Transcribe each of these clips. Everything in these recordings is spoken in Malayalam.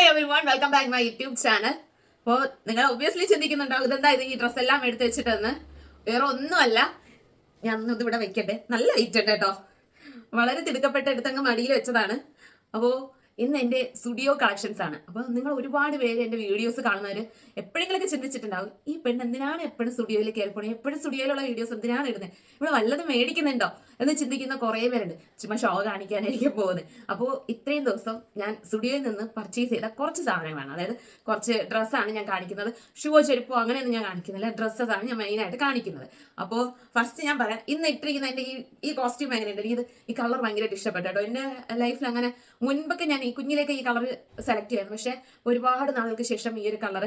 Hi everyone welcome back my YouTube channel അപ്പോൾ നിങ്ങൾ ഒബ്വിയസ്ലി ചിന്തിക്കുന്നുണ്ടാവും ഇതെന്താ ഇത്? ഈ ഡ്രസ്സ് എല്ലാം എടുത്ത് വെച്ചിട്ടെന്ന്. വേറെ ഒന്നുമല്ല. ഞാൻ ഒന്നും ഇവിടെ വെക്കട്ടെ. നല്ല വെയിറ്റ് ഉണ്ട് കേട്ടോ. വളരെ തിടുക്കപ്പെട്ട എടുത്തങ്ങ് മടിയിൽ വെച്ചതാണ്. അപ്പോൾ ഇന്ന് എന്റെ സ്റ്റുഡിയോ കളക്ഷൻസ് ആണ്. അപ്പോൾ നിങ്ങൾ ഒരുപാട് പേര് എന്റെ വീഡിയോസ് കാണുന്നവർ എപ്പോഴെങ്കിലൊക്കെ ചിന്തിച്ചിട്ടുണ്ടാവും ഈ പെണ്ണ് എന്തിനാണ് എപ്പോഴും സ്റ്റുഡിയോയിൽ കയറി പോണേ? എപ്പോഴും സ്റ്റുഡിയോയിലുള്ള വീഡിയോസ് എന്തിനാണ് ഇടുന്നത് ഇവിടെ വല്ലതും മേടിക്കുന്നുണ്ടോ? എന്ന് ചിന്തിക്കുന്ന കുറേ പേരുണ്ട്. ചുമ്മാ ഷോ കാണിക്കാനായിരിക്കും പോകുന്നത്. അപ്പോൾ ഇത്രയും ദിവസം ഞാൻ സ്റ്റുഡിയോയിൽ നിന്ന് പർച്ചേസ് ചെയ്ത കുറച്ച് സാധനങ്ങളാണ്. അതായത് കുറച്ച് ഡ്രസ്സാണ് ഞാൻ കാണിക്കുന്നത്. ഷൂവോ ചെരുപ്പോ അങ്ങനെയൊന്നും ഞാൻ കാണിക്കുന്നില്ല. ഡ്രസ്സസ് ആണ് ഞാൻ മെയിനായിട്ട് കാണിക്കുന്നത്. അപ്പോൾ ഫസ്റ്റ് ഞാൻ പറയാം ഇന്ന് ഇട്ടിരിക്കുന്ന എന്റെ ഈ ഈ കോസ്റ്റ്യൂം എങ്ങനെയുണ്ട്? എനിക്ക് ഇത് ഈ കളർ ഭയങ്കരമായിട്ട് ഇഷ്ടപ്പെട്ടു കേട്ടോ. എന്റെ ലൈഫിൽ അങ്ങനെ മുൻപൊക്കെ ഞാൻ ഈ കുഞ്ഞിലേക്ക് ഈ കളർ സെലക്ട് ചെയ്യുന്നു പക്ഷെ ഒരുപാട് നാളുകൾക്ക് ശേഷം ഈ ഒരു കളർ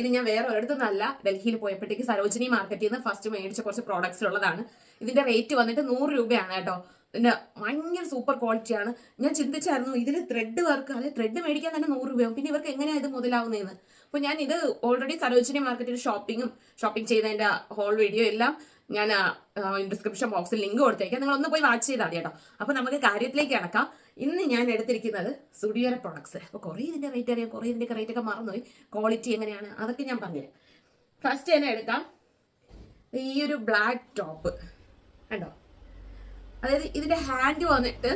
ഇത് ഞാൻ വേറെ ഒരിടത്തുനിന്നല്ല ഡൽഹിയിൽ പോയപ്പോഴത്തേക്ക് സരോജിനി മാർക്കറ്റിൽ നിന്ന് ഫസ്റ്റ് മേടിച്ച കുറച്ച് പ്രോഡക്ട്സ് ഉള്ളതാണ്. ഇതിന്റെ റേറ്റ് വന്നിട്ട് നൂറ് രൂപയാണ് കേട്ടോ. പിന്നെ ഭയങ്കര സൂപ്പർ ക്വാളിറ്റിയാണ് ഞാൻ ചിന്തിച്ചായിരുന്നു ഇതിൽ ത്രെഡ് വർക്ക് അല്ലെ ത്രെഡ് മേടിക്കാൻ തന്നെ നൂറ് രൂപയാവും. പിന്നെ ഇവർക്ക് എങ്ങനെയാണ് ഇത് മുതലാവുന്നതെന്ന് അപ്പോൾ ഞാൻ ഇത് ഓൾറെഡി സരോജിനി മാർക്കറ്റിൽ ഷോപ്പിങ്ങും ഷോപ്പിംഗ് ചെയ്തതിന്റെ ഹോൾ വീഡിയോ എല്ലാം ഞാൻ ഡിസ്ക്രിപ്ഷൻ ബോക്സിൽ ലിങ്ക് കൊടുത്തേക്കാം. നിങ്ങൾ ഒന്ന് പോയി വാച്ച് ചെയ്താൽ മതി കേട്ടോ. അപ്പോൾ നമുക്ക് കാര്യത്തിലേക്ക് കിടക്കാം. ഇന്ന് ഞാൻ എടുത്തിരിക്കുന്നത് സുഡിയർ പ്രൊഡക്ട്സ് അപ്പോൾ കുറേ ഇതിന്റെ റേറ്റ് അറിയാം കുറേ ഇതിന്റെ റേറ്റ് ഒക്കെ മറന്നുപോയി. ക്വാളിറ്റി എങ്ങനെയാണ്? അതൊക്കെ ഞാൻ പറഞ്ഞു ഫസ്റ്റ് തന്നെ എടുക്കാം. ഈ ഒരു ബ്ലാക്ക് ടോപ്പ് കണ്ടോ? അതായത് ഇതിന്റെ ഹാൻഡ് വന്നിട്ട്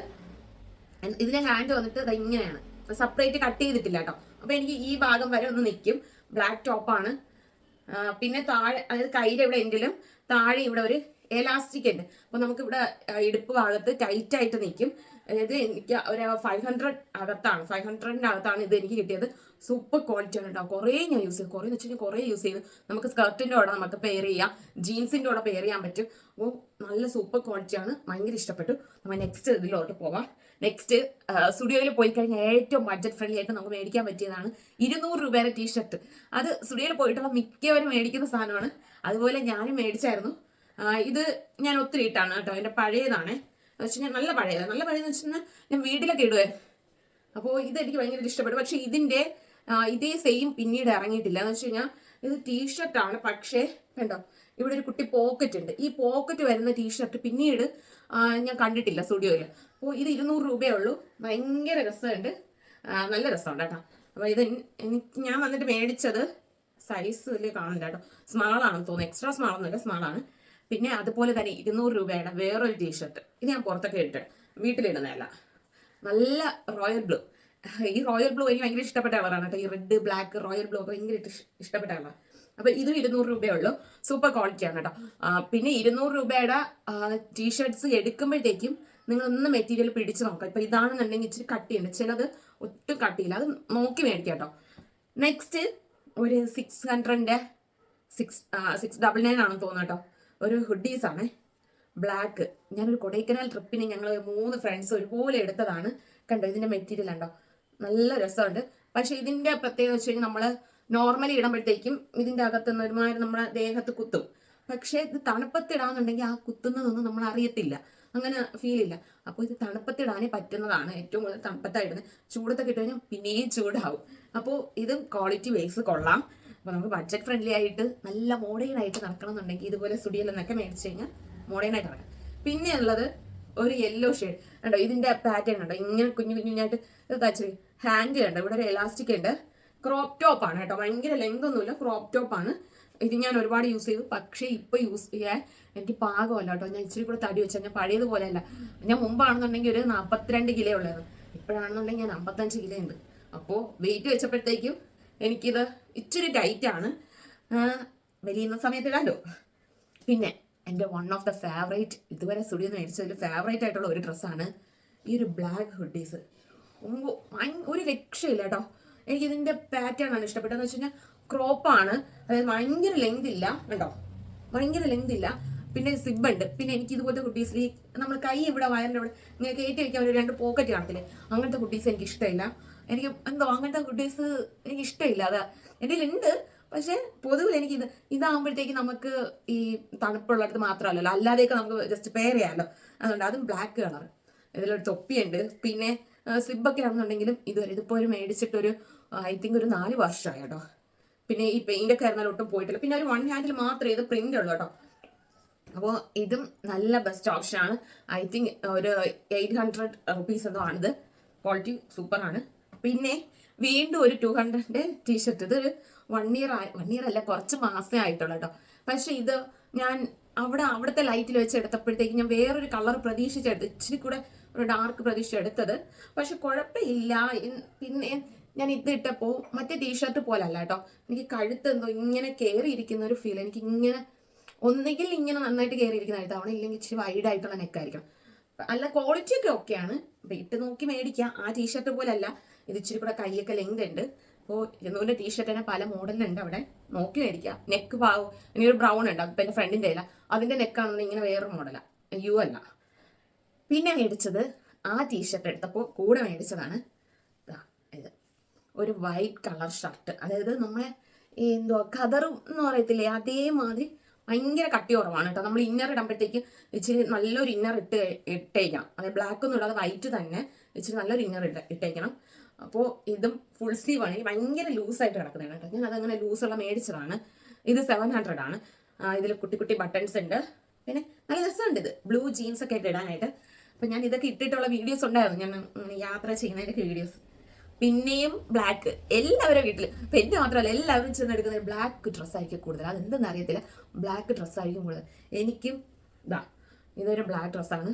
ഇതിന്റെ ഹാൻഡ് വന്നിട്ട് അത് ഇങ്ങനെയാണ്. സെപ്പറേറ്റ് കട്ട് ചെയ്തിട്ടില്ല കേട്ടോ. അപ്പോൾ എനിക്ക് ഈ ഭാഗം വരെ ഒന്ന് നിൽക്കും. ബ്ലാക്ക് ടോപ്പാണ് പിന്നെ താഴെ അതായത് കൈയുടെ ഇവിടെ എങ്കിലും താഴെ ഇവിടെ ഒരു എലാസ്റ്റിക് ഉണ്ട്. അപ്പോൾ നമുക്ക് ഇവിടെ ഇടുപ്പ് ഭാഗത്ത് ടൈറ്റ് ആയിട്ട് നിൽക്കും. അതായത് എനിക്ക് ഒരു ഫൈവ് ഹൺഡ്രഡ് അകത്താണ്. ഫൈവ് ഹൺഡ്രഡിന്റെ അകത്താണ് ഇത് എനിക്ക് കിട്ടിയത്. സൂപ്പർ ക്വാളിറ്റി ആണ് കേട്ടോ കുറേ ഞാൻ യൂസ് ചെയ്തു. കുറേ എന്ന് വെച്ചാൽ കുറേ യൂസ് ചെയ്തു. നമുക്ക് സ്കർട്ടിന്റെ കൂടെ നമുക്ക് പെയർ ചെയ്യാം. ജീൻസിന്റെ കൂടെ പെയർ ചെയ്യാൻ പറ്റും. അപ്പോൾ നല്ല സൂപ്പർ ക്വാളിറ്റിയാണ് ഭയങ്കര ഇഷ്ടപ്പെട്ടു. നമ്മൾ നെക്സ്റ്റ് ഇതിലോട്ട് പോവാം. നെക്സ്റ്റ് സ്റ്റുഡിയോയിൽ പോയി കഴിഞ്ഞാൽ ഏറ്റവും ബഡ്ജറ്റ് ഫ്രണ്ട്ലി ആയിട്ട് നമുക്ക് മേടിക്കാൻ പറ്റിയതാണ് ഇരുന്നൂറ് രൂപയുടെ ടീഷർട്ട് അത് സ്റ്റുഡിയോയിൽ പോയിട്ടുള്ള മിക്കവരും മേടിക്കുന്ന സാധനമാണ്. അതുപോലെ ഞാനും മേടിച്ചായിരുന്നു. ഇത് ഞാൻ ഒത്തിരി ഇട്ടാണ് കേട്ടോ എന്റെ പഴയതാണ്. എന്ന് വെച്ച് കഴിഞ്ഞാൽ നല്ല പഴയത്. നല്ല പഴയത് വെച്ച് കഴിഞ്ഞാൽ ഞാൻ വീട്ടിലൊക്കെ ഇടുവേ. അപ്പോൾ ഇത് എനിക്ക് ഭയങ്കര ഇഷ്ടപ്പെട്ടു. പക്ഷേ ഇതിന്റെ ഇതേ സെയിം പിന്നീട് ഇറങ്ങിയിട്ടില്ല. എന്ന് വെച്ച് കഴിഞ്ഞാൽ ഇത് ടീഷർട്ടാണ് പക്ഷേ കണ്ടോ ഇവിടെ ഒരു കുട്ടി പോക്കറ്റ് ഉണ്ട്. ഈ പോക്കറ്റ് വരുന്ന ടീഷർട്ട് പിന്നീട് ഞാൻ കണ്ടിട്ടില്ല സ്റ്റുഡിയോയിൽ അപ്പോൾ ഇത് ഇരുന്നൂറ് രൂപയേ ഉള്ളൂ. ഭയങ്കര രസമുണ്ട്. നല്ല രസമുണ്ട് കേട്ടോ. അപ്പോൾ ഇത് എനിക്ക് ഞാൻ വന്നിട്ട് മേടിച്ചത് സൈസിൽ കാണില്ല കേട്ടോ. സ്മാളാണെന്ന് തോന്നുന്നു. എക്സ്ട്രാ സ്മാളൊന്നുമില്ല സ്മാളാണ് പിന്നെ അതുപോലെ തന്നെ ഇരുന്നൂറ് രൂപയുടെ വേറൊരു ടീഷർട്ട് ഇത് ഞാൻ പുറത്തൊക്കെ ഇട്ട്. വീട്ടിലിടുന്നതല്ല നല്ല റോയൽ ബ്ലൂ ഈ റോയൽ ബ്ലൂ എനിക്ക് ഭയങ്കര ഇഷ്ടപ്പെട്ട കളറാണ് കേട്ടോ. ഈ റെഡ് ബ്ലാക്ക് റോയൽ ബ്ലൂ ഒക്കെ ഭയങ്കര ഇഷ്ടപ്പെട്ട കളറാണ് അപ്പോൾ ഇതും ഇരുന്നൂറ് രൂപയേ ഉള്ളൂ. സൂപ്പർ ക്വാളിറ്റിയാണ് കേട്ടോ. പിന്നെ ഇരുന്നൂറ് രൂപയുടെ ടീഷർട്ട്സ് എടുക്കുമ്പോഴത്തേക്കും നിങ്ങളൊന്ന് മെറ്റീരിയൽ പിടിച്ച് നോക്കാം. ഇപ്പം ഇതാണെന്നുണ്ടെങ്കിൽ ഇച്ചിരി കട്ടിയുണ്ട് ചിലത് ഒട്ടും കട്ടിയില്ല അത് നോക്കി മേടിക്കാം കേട്ടോ. നെക്സ്റ്റ് ഒരു സിക്സ് ഹൺഡ്രഡിന്റെ സിക്സ് സിക്സ് ഡബിൾ നയൻ ആണെന്ന് തോന്നുന്നു കേട്ടോ. ഒരു ഹുഡീസാണ് ബ്ലാക്ക് ഞാനൊരു കൊടൈക്കനാൽ ട്രിപ്പിന് ഞങ്ങൾ മൂന്ന് ഫ്രണ്ട്സ് ഒരുപോലെ എടുത്തതാണ്. കണ്ടോ ഇതിന്റെ മെറ്റീരിയൽ ഉണ്ടോ നല്ല രസമുണ്ട്. പക്ഷെ ഇതിന്റെ പ്രത്യേകത വെച്ച് കഴിഞ്ഞാൽ നമ്മൾ നോർമലി ഇടുമ്പോഴത്തേക്കും ഇതിന്റെ അകത്തുനിന്ന് ഒരുമാതിരി നമ്മുടെ ദേഹത്ത് കുത്തും. പക്ഷേ ഇത് തണുപ്പത്തിടാന്നുണ്ടെങ്കിൽ ആ കുത്തുന്നതൊന്നും നമ്മൾ അറിയത്തില്ല. അങ്ങനെ ഫീൽ ഇല്ല. അപ്പോൾ ഇത് തണുപ്പത്തിടാനേ പറ്റുന്നതാണ് ഏറ്റവും കൂടുതൽ തണുപ്പത്തായിടുന്നത് ചൂടത്തൊക്കെ ഇട്ട് കഴിഞ്ഞാൽ പിന്നെയും ചൂടാവും. അപ്പോൾ ഇത് ക്വാളിറ്റി വൈസ് കൊള്ളാം. അപ്പോൾ നമുക്ക് ബഡ്ജറ്റ് ഫ്രണ്ട്ലി ആയിട്ട് നല്ല മോഡേൺ ആയിട്ട് നടക്കണം എന്നുണ്ടെങ്കിൽ ഇതുപോലെ സ്റ്റുഡിയോ എന്നൊക്കെ മേടിച്ച് കഴിഞ്ഞാൽ മോഡേൺ ആയിട്ട് നടക്കാം. പിന്നെ ഉള്ളത് ഒരു യെല്ലോ ഷെയ്ഡ് കണ്ടോ? ഇതിന്റെ പാറ്റേൺ കണ്ടോ? ഇങ്ങനെ കുഞ്ഞു കുഞ്ഞായിട്ട് തച്ച് ഹാൻഡ് കണ്ടോ? ഇവിടെ ഒരു എലാസ്റ്റിക് ഉണ്ട്. ക്രോപ്പ് ടോപ്പ് ആണ് കേട്ടോ. ഭയങ്കര ലെങ്ത് ഒന്നുമില്ല. ക്രോപ്പ് ടോപ്പ് ആണ്. ഇത് ഞാൻ ഒരുപാട് യൂസ് ചെയ്തു. പക്ഷേ ഇപ്പൊ യൂസ് ചെയ്യാൻ എനിക്ക് പാകമല്ല കേട്ടോ. ഞാൻ ഇച്ചിരി കൂടെ തടി വെച്ചാൽ ഞാൻ പഴയതുപോലെ അല്ല. ഞാൻ മുമ്പാണെന്നുണ്ടെങ്കിൽ ഒരു നാൽപ്പത്തിരണ്ട് കിലോ ഉള്ളത് ഇപ്പോഴാണെന്നുണ്ടെങ്കിൽ ഞാൻ അമ്പത്തഞ്ച് കിലോ ഉണ്ട്. അപ്പോൾ വെയിറ്റ് വെച്ചപ്പോഴത്തേക്കും എനിക്കിത് ഇച്ചിരി ടൈറ്റ് ആണ്. വലിയുന്ന സമയത്ത് ഇടാലോ പിന്നെ എന്റെ വൺ ഓഫ് ദ ഫേവറേറ്റ് ഇതുവരെ സ്റ്റുഡിയോ ഒരു ഫേവറേറ്റ് ആയിട്ടുള്ള ഒരു ഡ്രസ്സാണ് ഈ ഒരു ബ്ലാക്ക് ഹുഡീസ് ഒരു രക്ഷയില്ല കേട്ടോ. എനിക്ക് ഇതിന്റെ പാറ്റേൺ ആണ് ഇഷ്ടപ്പെട്ടതെന്ന് വെച്ച് കഴിഞ്ഞാൽ ക്രോപ്പാണ് അതായത് ഭയങ്കര ലെങ്ത് ഇല്ല. കേട്ടോ ഭയങ്കര ലെങ്ത് ഇല്ല. പിന്നെ സിബ് ഉണ്ട്. പിന്നെ എനിക്ക് ഇതുപോലത്തെ കുട്ടീസ് ഈ നമ്മൾ കൈ ഇവിടെ വയറിന്റെ ഇവിടെ ഇങ്ങനെ കയറ്റി വയ്ക്കാൻ ഒരു രണ്ട് പോക്കറ്റ് കാണത്തില്ലേ? അങ്ങനത്തെ കുട്ടീസ് എനിക്ക് ഇഷ്ടമില്ല. എനിക്ക് എന്തോ അങ്ങനത്തെ കുട്ടീസ് എനിക്ക് ഇഷ്ടമില്ല. അത് എന്റെ ഉണ്ട് പക്ഷേ പൊതുവിൽ എനിക്ക് ഇത് ഇതാകുമ്പോഴത്തേക്ക് നമുക്ക് ഈ തണുപ്പുള്ളിടത്ത് മാത്രമല്ലല്ലോ. അല്ലാതെയൊക്കെ നമുക്ക് ജസ്റ്റ് പെയർ ചെയ്യാമല്ലോ. അതുകൊണ്ട് അതും ബ്ലാക്ക് കളർ ഇതിലൊരു തൊപ്പിയുണ്ട്. പിന്നെ സ്ലിബൊക്കെ ആണെന്നുണ്ടെങ്കിലും ഇതുവരെ ഇതിപ്പോൾ ഒരു മേടിച്ചിട്ടൊരു ഐ തിങ്ക് ഒരു നാല് വർഷമായി കേട്ടോ. പിന്നെ ഈ പെയിന്റൊക്കെ ആയിരുന്നാലും ഒട്ടും പോയിട്ടില്ല. പിന്നെ ഒരു വൺ ഹാൻഡിൽ മാത്രമേ ഇത് പ്രിന്റ് ഉള്ളൂ കേട്ടോ. അപ്പോൾ ഇതും നല്ല ബെസ്റ്റ് ഓപ്ഷനാണ് ഐ തിങ്ക് ഒരു എയ്റ്റ് ഹൺഡ്രഡ് റുപ്പീസ് എന്തോ ആണിത്. ക്വാളിറ്റി സൂപ്പറാണ് പിന്നെ വീണ്ടും ഒരു ടു ഹൺഡ്രഡിന്റെ ടീഷർട്ട് ഇത് ഒരു വൺ ഇയർ ആയി വൺ ഇയർ അല്ല കുറച്ച് മാസമേ ആയിട്ടുള്ളൂ കേട്ടോ പക്ഷെ ഇത് ഞാൻ അവിടെ അവിടുത്തെ ലൈറ്റിൽ വെച്ച് എടുത്തപ്പോഴത്തേക്ക് ഞാൻ വേറൊരു കളർ പ്രതീക്ഷിച്ചെടുത്ത് ഇച്ചിരി കൂടെ ഒരു ഡാർക്ക് പ്രതീക്ഷിച്ചെടുത്തത്. പക്ഷെ കുഴപ്പമില്ല. പിന്നെ ഞാൻ ഇത് ഇട്ടപ്പോൾ മറ്റേ ടീഷർട്ട് പോലെ അല്ല കേട്ടോ എനിക്ക് കഴുത്ത് എന്തോ ഇങ്ങനെ കയറിയിരിക്കുന്ന ഒരു ഫീൽ എനിക്ക് ഇങ്ങനെ ഒന്നുകിൽ ഇങ്ങനെ നന്നായിട്ട് കയറിയിരിക്കുന്ന കഴുത്താവണം ഇല്ലെങ്കിൽ ഇച്ചിരി വൈഡ് ആയിട്ടുള്ള നെക്കായിരിക്കണം അല്ല ക്വാളിറ്റി ഒക്കെ ഓക്കെയാണ് അപ്പൊ ഇട്ട് നോക്കി മേടിക്കാം. ആ ടീഷർട്ട് പോലല്ല ഇത് ഇച്ചിരി കൂടെ കൈയൊക്കെ ലെങ്ത് ഉണ്ട്. അപ്പോൾ ഇരുന്നൂറിന്റെ ടീഷർട്ട് തന്നെ പല മോഡലുണ്ട് അവിടെ. നോക്കി മേടിക്കാം. നെക്ക് ഭാഗം ഇനി ഒരു ബ്രൗൺ ഉണ്ട്. അപ്പം എന്റെ ഫ്രണ്ടിന്റെ ഇല്ല അതിന്റെ നെക്കാണെന്ന് ഇങ്ങനെ വേറൊരു മോഡലാണ് യു അല്ല. പിന്നെ മേടിച്ചത് ആ ടീഷർട്ട് എടുത്തപ്പോൾ കൂടെ മേടിച്ചതാണ്. ഇത്. ഒരു വൈറ്റ് കളർ ഷർട്ട് അതായത് നമ്മളെ എന്തോ എന്തുവാ കതറും എന്ന് പറയത്തില്ലേ? അതേമാതിരി ഭയങ്കര കട്ടി കുറവാണ് കേട്ടോ. നമ്മൾ ഇന്നർ ഇടുമ്പോഴത്തേക്ക് ഇച്ചിരി നല്ലൊരു ഇന്നർ ഇട്ട് ഇട്ടേക്കണം അതായത് ബ്ലാക്ക് ഒന്നും ഇടാതെ വൈറ്റ് തന്നെ ഇച്ചിരി നല്ലൊരു ഇന്നർ ഇട്ട് ഇട്ടേക്കണം. അപ്പോൾ ഇതും ഫുൾ സ്ലീവ് ആണ്. എനിക്ക് ഭയങ്കര ലൂസായിട്ട് കിടക്കുന്നതാണ് കേട്ടോ. ഞാൻ അതങ്ങനെ ലൂസുള്ള മേടിച്ചതാണ്. ഇത് സെവൻ ഹൺഡ്രഡ് ആണ്. ഇതിൽ കുട്ടി കുട്ടി ബട്ടൺസ് ഉണ്ട്. പിന്നെ നല്ല രസമുണ്ട് ഇത്. ബ്ലൂ ജീൻസ് ഒക്കെ ആയിട്ട് ഇടാനായിട്ട്. അപ്പം ഞാൻ ഇതൊക്കെ ഇട്ടിട്ടുള്ള വീഡിയോസ് ഉണ്ടായിരുന്നു. ഞാൻ യാത്ര ചെയ്യുന്നതിന്റെയൊക്കെ വീഡിയോസ് പിന്നെയും ബ്ലാക്ക് എല്ലാവരും വീട്ടിൽ ഇപ്പം എന്റെ മാത്രമല്ല എല്ലാവരും ചെന്ന് എടുക്കുന്നത് ബ്ലാക്ക് ഡ്രസ്സായിരിക്കും കൂടുതൽ. അതെന്തെന്ന് അറിയത്തില്ല. ബ്ലാക്ക് ഡ്രസ്സായിരിക്കും കൂടുതൽ. എനിക്കും ഇതാ ഇതൊരു ബ്ലാക്ക് ഡ്രസ്സാണ്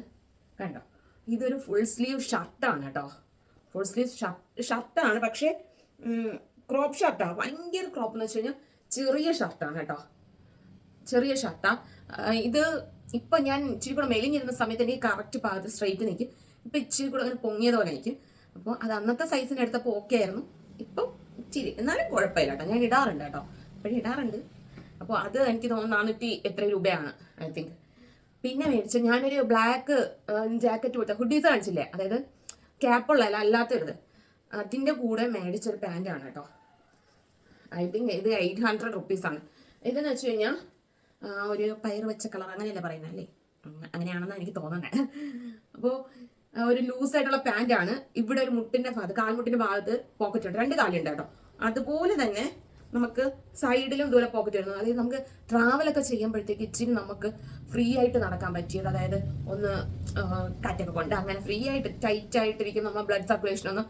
കണ്ടോ? ഇതൊരു ഫുൾ സ്ലീവ് ഷർട്ടാണ് കേട്ടോ. ഫുൾ സ്ലീവ് ഷർട്ടാണ് പക്ഷേ ക്രോപ്പ് ഷർട്ടാണ് ഭയങ്കര ക്രോപ്പ് എന്ന് വെച്ച് കഴിഞ്ഞാൽ ചെറിയ ഷർട്ടാണ് കേട്ടോ. ചെറിയ ഷർട്ടാ ഇത് ഇപ്പൊ ഞാൻ ഇച്ചിരി കൂടെ മെലിഞ്ഞിരുന്ന സമയത്ത് എനിക്ക് കറക്റ്റ് പാകത്ത് സ്ട്രൈറ്റ് നിൽക്കും. ഇപ്പൊ ഇച്ചിരി കൂടെ അങ്ങനെ പൊങ്ങിയത് പോലെ എനിക്ക്. അപ്പോൾ അത് അന്നത്തെ സൈസിന് എടുത്തപ്പോൾ ഓക്കെ ആയിരുന്നു. ഇപ്പം ഇച്ചിരി എന്നാലും കുഴപ്പമില്ല കേട്ടോ. ഞാൻ ഇടാറുണ്ട് കേട്ടോ. ഇപ്പോഴും ഇടാറുണ്ട്. അപ്പോൾ അത് എനിക്ക് തോന്നുന്നു നാനൂറ്റി എത്ര രൂപയാണ് ഐ തിങ്ക് പിന്നെ മേടിച്ച ഞാനൊരു ബ്ലാക്ക് ജാക്കറ്റ് കൊടുത്ത ഹുഡീസ് കാണിച്ചില്ലേ? അതായത് ക്യാപ്പുള്ളതല്ല അല്ലാത്തൊരിത്. അതിന്റെ കൂടെ മേടിച്ചൊരു ആണ് കേട്ടോ. ഐ തിങ്ക് ഇത് എയ്റ്റ് ഹൺഡ്രഡ് റുപ്പീസാണ് ഇതെന്ന് വെച്ച് കഴിഞ്ഞാൽ ഒരു പയർ വെച്ച കളർ അങ്ങനെയല്ലേ പറയുന്നത് അല്ലേ? അങ്ങനെയാണെന്നാണ് അങ്ങനെയാണെന്ന് എനിക്ക് തോന്നുന്നത് അപ്പോൾ ഒരു ലൂസ് ആയിട്ടുള്ള പാന്റ് ആണ്. ഇവിടെ ഒരു മുട്ടിന്റെ ഭാഗത്ത് കാൽമുട്ടിന്റെ ഭാഗത്ത് പോക്കറ്റ് ഉണ്ട്. രണ്ട് കാലുണ്ട് കേട്ടോ. അതുപോലെ തന്നെ നമുക്ക് സൈഡിലും ഇതുപോലെ പോക്കറ്റ് വരുന്നു അതായത് നമുക്ക് ട്രാവൽ ഒക്കെ ചെയ്യുമ്പോഴത്തേക്ക് ഇച്ചിരി നമുക്ക് ഫ്രീ ആയിട്ട് നടക്കാൻ പറ്റിയത്. അതായത് ഒന്ന് കാറ്റൊക്കെ കൊണ്ട് അങ്ങനെ ഫ്രീ ആയിട്ട് ടൈറ്റ് ആയിട്ടിരിക്കും നമ്മൾ ബ്ലഡ് സർക്കുലേഷൻ ഒന്നും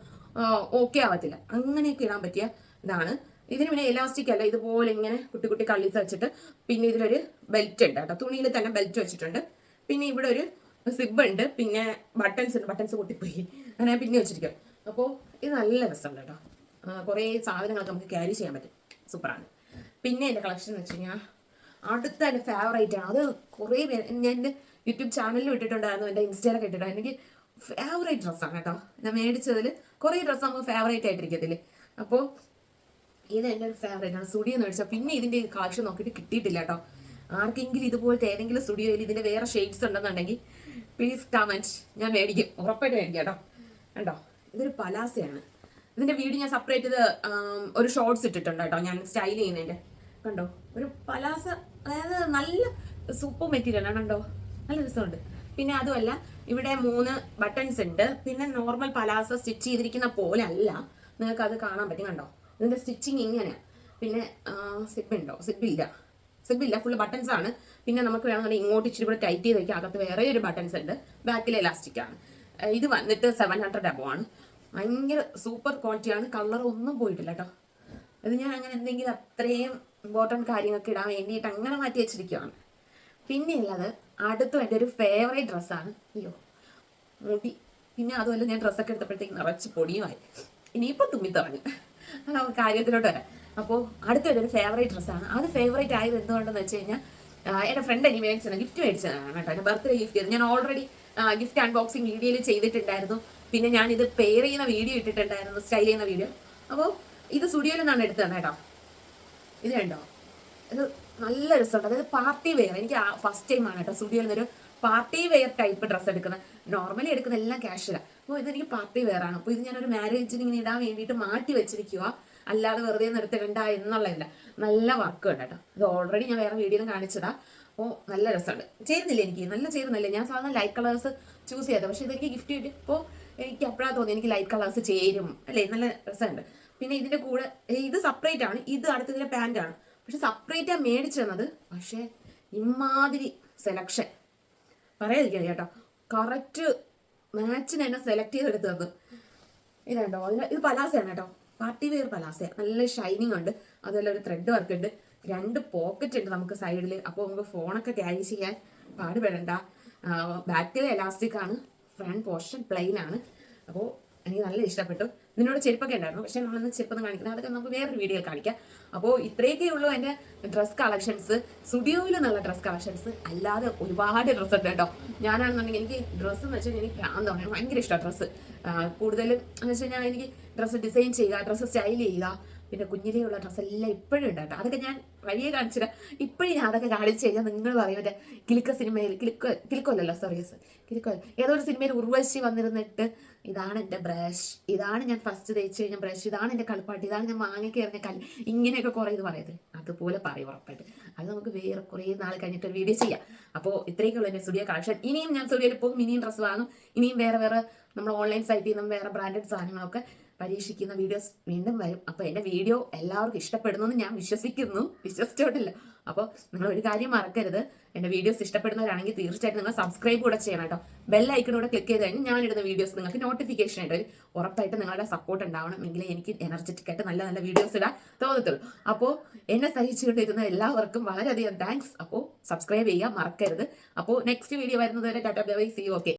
ഓക്കെ ആവത്തില്ല. അങ്ങനെയൊക്കെ ഇടാൻ പറ്റിയ ഇതാണ്. ഇതിന് പിന്നെ എലാസ്റ്റിക് അല്ല. ഇതുപോലെ ഇങ്ങനെ കുട്ടി കുട്ടി കള്ളിസ് വെച്ചിട്ട് പിന്നെ ഇതിലൊരു ബെൽറ്റ് ഉണ്ട് കേട്ടോ. തുണിയിൽ തന്നെ ബെൽറ്റ് വെച്ചിട്ടുണ്ട്. പിന്നെ ഇവിടെ ഒരു സിബ് ഉണ്ട്. പിന്നെ ബട്ടൺസ് ഉണ്ട്. ബട്ടൺസ് പൊട്ടിപ്പോയി. അങ്ങനെ പിന്നെ വെച്ചിരിക്കും. അപ്പോൾ ഇത് നല്ല രസമുണ്ട് കേട്ടോ. കുറേ സാധനങ്ങളൊക്കെ നമുക്ക് ക്യാരി ചെയ്യാൻ പറ്റും. സൂപ്പറാണ്. പിന്നെ എന്റെ കളക്ഷൻ എന്ന് വെച്ച് കഴിഞ്ഞാൽ അടുത്ത എന്റെ ഫേവറേറ്റ് ആണ്. അത് കുറേ പേര് ഞാൻ എന്റെ യൂട്യൂബ് ചാനലിൽ ഇട്ടിട്ടുണ്ടായിരുന്നു എന്റെ ഇൻസ്റ്റയിലൊക്കെ ഇട്ടിട്ടുണ്ടായിരുന്നു. എനിക്ക് ഫേവറേറ്റ് ഡ്രസ്സാണ് കേട്ടോ. ഞാൻ മേടിച്ചതിൽ കുറേ ഡ്രസ്സ് നമുക്ക് ഫേവറേറ്റ് ആയിട്ടിരിക്കത്തില്ലേ. അപ്പോൾ ഇത് എന്റെ ഒരു ഫേവറേറ്റ് ആണ്. സ്റ്റുഡിയോ എന്ന് മേടിച്ചാൽ പിന്നെ ഇതിന്റെ കളക്ഷൻ നോക്കിയിട്ട് കിട്ടിയിട്ടില്ല കേട്ടോ. ആർക്കെങ്കിലും ഇതുപോലത്തെ ഏതെങ്കിലും സ്റ്റുഡിയോയിൽ ഇതിന്റെ വേറെ ഷെയ്ഡ്സ് ഉണ്ടെന്നുണ്ടെങ്കിൽ പ്ലീസ് കമന്റ് ഞാൻ മേടിക്കും. ഉറപ്പായിട്ട് മേടിക്കാം കേട്ടോ. കണ്ടോ? ഇതൊരു പലാസയാണ് ഇതിന്റെ വീഡിയോ ഞാൻ സെപ്പറേറ്റ് ഇത് ഒരു ഷോർട്സ് ഇട്ടിട്ടുണ്ട് കേട്ടോ ഞാൻ സ്റ്റൈൽ ചെയ്യുന്നതിന്റെ. കണ്ടോ? ഒരു പലാസ അതായത് നല്ല സൂപ്പർ മെറ്റീരിയൽ ആണ് കണ്ടോ? നല്ല രസമുണ്ട്. പിന്നെ അതുമല്ല ഇവിടെ മൂന്ന് ബട്ടൺസ് ഉണ്ട്. പിന്നെ നോർമൽ പലാസ സ്റ്റിച്ച് ചെയ്തിരിക്കുന്ന പോലെ അല്ല. നിങ്ങൾക്ക് അത് കാണാൻ പറ്റും കണ്ടോ? ഇതിന്റെ സ്റ്റിച്ചിങ് ഇങ്ങനെയാണ് പിന്നെ സിബ് ഉണ്ടോ? സിബ് ഇല്ല. സിബ് ഇല്ല ഫുള്ള് ബട്ടൺസ് ആണ്. പിന്നെ നമുക്ക് വേണമെന്നുണ്ടെങ്കിൽ ഇങ്ങോട്ട് ഇച്ചിരി കൂടെ ടൈറ്റ് ചെയ്ത് വയ്ക്കാം അകത്ത് വേറെ ഒരു ബട്ടൺസ് ഉണ്ട്. ബാക്കിൽ ഇലാസ്റ്റിക് ആണ്. ഇത് വന്നിട്ട് സെവൻ ഹൺഡ്രഡ് അബോ ആണ്. ഭയങ്കര സൂപ്പർ ക്വാളിറ്റിയാണ് കളർ ഒന്നും പോയിട്ടില്ല കേട്ടോ ഇത് ഞാൻ അങ്ങനെ എന്തെങ്കിലും അത്രയും ഇമ്പോർട്ടന്റ് കാര്യങ്ങൾക്ക് ഇടാൻ വേണ്ടിയിട്ട് അങ്ങനെ മാറ്റി വെച്ചിരിക്കുകയാണ് പിന്നെ ഉള്ളത് അടുത്തും എന്റെ ഒരു ഫേവറേറ്റ് ഡ്രസ്സാണ് അയ്യോ മുടി. പിന്നെ അതുമല്ല ഞാൻ ഡ്രസ്സൊക്കെ എടുത്തപ്പോഴത്തേക്ക് നിറച്ച് പൊടിയുമായി. ഇനിയിപ്പോൾ തുമ്മി തുടങ്ങി അത് നമുക്ക് കാര്യത്തിലോട്ട് വരാം. അപ്പോൾ അടുത്ത ഒരു ഫേവറേറ്റ് ഡ്രസ്സാണ് അത് ഫേവറേറ്റ് ആയത് എന്തുകൊണ്ടെന്ന് വെച്ച് കഴിഞ്ഞാൽ എന്റെ ഫ്രണ്ട് എനിക്ക് മേടിച്ചതാണ്. ഗിഫ്റ്റ് മേടിച്ചതാണ് കേട്ടോ. എന്റെ ബർത്ത്ഡേ ഗിഫ്റ്റ് ചെയ്തത് ഞാൻ ഓൾറെഡി ഗിഫ്റ്റ് അൺബോക്സിങ് വീഡിയോയിൽ ചെയ്തിട്ടുണ്ടായിരുന്നു. പിന്നെ ഞാൻ ഇത് പെയർ ചെയ്യുന്ന വീഡിയോ ഇട്ടിട്ടുണ്ടായിരുന്നു സ്റ്റൈൽ ചെയ്യുന്ന വീഡിയോ അപ്പോൾ ഇത് സ്റ്റുഡിയോയിൽ നിന്നാണ് എടുത്തത് കേട്ടോ. ഇത് കണ്ടോ? ഇത് നല്ല രസമുണ്ട് അതായത് പാർട്ടി വെയർ എനിക്ക് ഫസ്റ്റ് ടൈം ആണ് കേട്ടോ സ്റ്റുഡിയോയിൽ നിന്നൊരു പാർട്ടി വെയർ ടൈപ്പ് ഡ്രസ്സ് എടുക്കുന്നത്. നോർമലി എടുക്കുന്ന എല്ലാം ക്യാഷ്വലാണ് അപ്പോൾ ഇതെനിക്ക് പാർട്ടി വെയർ ആണ്. അപ്പോൾ ഇത് ഞാനൊരു മാരേജിന് ഇങ്ങനെ ഇടാൻ വേണ്ടിയിട്ട് മാറ്റി വെച്ചിരിക്കുക അല്ലാതെ വെറുതെ നിർത്തിടണ്ട എന്നുള്ളതല്ല. നല്ല വർക്ക് കേട്ടോ. ഇത് ഓൾറെഡി ഞാൻ വേറെ വീഡിയോയിൽ കാണിച്ചതാ. അപ്പോൾ നല്ല രസമുണ്ട് ചേരുന്നില്ല എനിക്ക്. നല്ല ചേരുന്നില്ല. ഞാൻ സാധാരണ ലൈറ്റ് കളേഴ്സ് ചൂസ് ചെയ്തത് പക്ഷേ ഇതെനിക്ക് ഗിഫ്റ്റ് കിട്ടി ഇപ്പോൾ എനിക്ക് അപ്പോഴാണ് തോന്നി എനിക്ക് ലൈറ്റ് കളേഴ്സ് ചേരും. അല്ലേ? നല്ല രസമുണ്ട്. പിന്നെ ഇതിന്റെ കൂടെ ഇത് സെപ്പറേറ്റ് ആണ്. ഇത് അടുത്തതിന്റെ പാന്റ് ആണ്. പക്ഷെ സെപ്പറേറ്റാണ് മേടിച്ചു തന്നത് പക്ഷേ ഇമാതിരി സെലക്ഷൻ പറയാതിരിക്കാം കേട്ടോ. കറക്റ്റ് മാച്ചിന് എന്നെ സെലക്ട് ചെയ്തെടുത്ത് ഇതാണ്ടോ ഇതുണ്ടോ അതിന് ഇത് പലാസയാണ് കേട്ടോ. പാർട്ടി വെയർ പലാസയ. നല്ല ഷൈനിങ് ഉണ്ട്. അതുപോലെ ഒരു ത്രെഡ് വർക്ക് ഉണ്ട്. രണ്ട് പോക്കറ്റ് ഉണ്ട് നമുക്ക് സൈഡിൽ അപ്പോൾ നമുക്ക് ഫോണൊക്കെ ക്യാരി ചെയ്യാൻ പാടുപെടണ്ട. ബാക്കിൽ എലാസ്റ്റിക് ആണ്. ഫ്രണ്ട് പോർഷൻ പ്ലെയിൻ ആണ്. അപ്പോൾ എനിക്ക് നല്ല ഇഷ്ടപ്പെട്ടു. നിന്നോട് ചെരുപ്പൊക്കെ ഉണ്ടായിരുന്നു. പക്ഷെ നമ്മളിന്ന് ചെരുപ്പൊന്നും കാണിക്കുന്നത് അതൊക്കെ നമുക്ക് വേറൊരു വീഡിയോയിൽ കാണിക്കാം. അപ്പോൾ ഇത്രയൊക്കെ ഉള്ളൂ എന്റെ ഡ്രസ് കളക്ഷൻസ് സ്റ്റുഡിയോയിൽ നിന്നുള്ള ഡ്രസ് കളക്ഷൻസ് അല്ലാതെ ഒരുപാട് ഡ്രസ്സ് ഉണ്ട് കേട്ടോ. ഞാനാണെന്നുണ്ടെങ്കിൽ എനിക്ക് ഡ്രസ്സ് എന്ന് വെച്ചാൽ എനിക്ക് ഭ്രാന്ത് എനിക്ക് ഭയങ്കര ഇഷ്ടമാണ് ഡ്രസ്സ് കൂടുതലും എന്ന് വെച്ച് കഴിഞ്ഞാൽ എനിക്ക് ഡ്രസ്സ് ഡിസൈൻ ചെയ്യുക ഡ്രസ്സ് സ്റ്റൈൽ ചെയ്യുക പിന്നെ കുഞ്ഞിലെയുള്ള ഡ്രസ്സ് എല്ലാം ഇപ്പോഴും ഉണ്ട് കേട്ടോ അതൊക്കെ ഞാൻ വഴിയെ കാണിച്ചില്ല. ഇപ്പോഴും ഞാൻ അതൊക്കെ കാണിച്ചു കഴിഞ്ഞാൽ നിങ്ങൾ പറയും മറ്റേ കിലുക്ക സിനിമയിൽ കിലുക്ക കിലുക്കല്ലല്ലോ സോറി കിലുക്കോ ഏതോ ഒരു സിനിമയിൽ ഉർവശി വന്നിരുന്നിട്ട് ഇതാണ് എന്റെ ബ്രഷ് ഇതാണ് ഞാൻ ഫസ്റ്റ് തേച്ച് കഴിഞ്ഞ ബ്രഷ് ഇതാണ് എന്റെ കളിപ്പാട്ട് ഇതാണ് ഞാൻ മാങ്ങയ്ക്ക് എറിഞ്ഞ കല്ല് ഇങ്ങനെയൊക്കെ കുറേ ഇത് പറയത്തില്ല അതുപോലെ പറയും ഉറപ്പായിട്ട്. അത് നമുക്ക് വേറെ കുറേ നാൾ കഴിഞ്ഞിട്ട് ഒരു വീഡിയോ ചെയ്യാം. അപ്പോൾ ഇത്രയൊക്കെയുള്ള എന്റെ സ്റ്റുഡിയോ കളക്ഷൻ ഇനിയും ഞാൻ സ്റ്റുഡിയോയിൽ പോകും ഇനിയും ഡ്രസ്സ് വാങ്ങും ഇനിയും വേറെ വേറെ നമ്മൾ ഓൺലൈൻ സൈറ്റിൽ നിന്നും വേറെ ബ്രാൻഡഡ് സാധനങ്ങളൊക്കെ പരീക്ഷിക്കുന്ന വീഡിയോസ് വീണ്ടും വരും. അപ്പോൾ എന്റെ വീഡിയോ എല്ലാവർക്കും ഇഷ്ടപ്പെടുന്നു ഞാൻ വിശ്വസിക്കുന്നു. വിശ്വസിച്ചോട്ടില്ല. അപ്പോൾ നിങ്ങൾ ഒരു കാര്യം മറക്കരുത്. എന്റെ വീഡിയോസ് ഇഷ്ടപ്പെടുന്നവരാണെങ്കിൽ തീർച്ചയായിട്ടും നിങ്ങൾ സബ്സ്ക്രൈബ് കൂടെ ചെയ്യണം കേട്ടോ. ഐക്കണൂടെ ക്ലിക്ക് ചെയ്ത് കഴിഞ്ഞാൽ ഇടുന്ന വീഡിയോസ് നിങ്ങൾക്ക് നോട്ടിഫിക്കേഷൻ ആയിട്ട് ഉറപ്പായിട്ട് നിങ്ങളുടെ സപ്പോർട്ട് ഉണ്ടാവണം. എങ്കിലേ എനിക്ക് എനർജറ്റിക് ആയിട്ട് നല്ല നല്ല വീഡിയോസ് ഇടാൻ തോന്നത്തുള്ളൂ. അപ്പോൾ എന്നെ സഹിച്ചുകൊണ്ടിരുന്ന എല്ലാവർക്കും വളരെയധികം താങ്ക്സ് അപ്പോൾ സബ്സ്ക്രൈബ് ചെയ്യുക മറക്കരുത്. അപ്പോൾ നെക്സ്റ്റ് വീഡിയോ വരുന്നത് വരെ ടാറ്റാ ബൈ സി ഓക്കെ